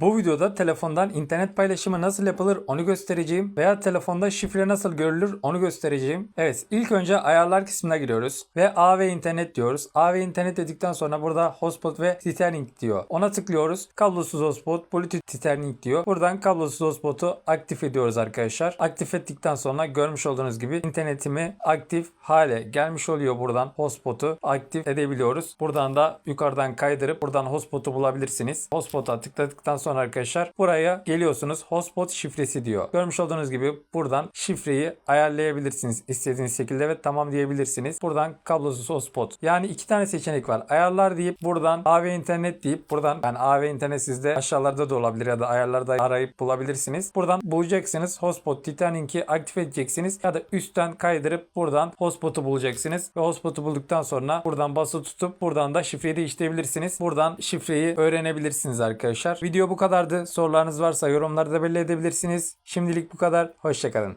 Bu videoda telefondan internet paylaşımı nasıl yapılır onu göstereceğim veya telefonda şifre nasıl görülür onu göstereceğim. Evet ilk önce ayarlar kısmına giriyoruz ve AV internet diyoruz. AV internet dedikten sonra burada hotspot ve tethering diyor. Ona tıklıyoruz. Kablosuz hotspot, bluetooth tethering diyor. Buradan kablosuz hotspot'u aktif ediyoruz arkadaşlar. Aktif ettikten sonra görmüş olduğunuz gibi internetimi aktif hale gelmiş oluyor buradan hotspot'u aktif edebiliyoruz. Buradan da yukarıdan kaydırıp buradan hotspot'u bulabilirsiniz. Hotspot'a tıkladıktan sonra arkadaşlar buraya geliyorsunuz. Hotspot şifresi diyor. Görmüş olduğunuz gibi buradan şifreyi ayarlayabilirsiniz istediğiniz şekilde ve tamam diyebilirsiniz. Buradan kablosuz hotspot. Yani iki tane seçenek var. Ayarlar deyip buradan AV internet deyip buradan ben AV internet sizde aşağılarda da olabilir ya da ayarlarda arayıp bulabilirsiniz. Buradan bulacaksınız. Hotspot Titanic'i aktif edeceksiniz ya da üstten kaydırıp buradan hotspot'u bulacaksınız ve hotspot'u bulduktan sonra buradan basılı tutup buradan da şifreyi değiştirebilirsiniz. Buradan şifreyi öğrenebilirsiniz arkadaşlar. Video bu kadardı. Sorularınız varsa yorumlarda belli edebilirsiniz. Şimdilik bu kadar. Hoşçakalın.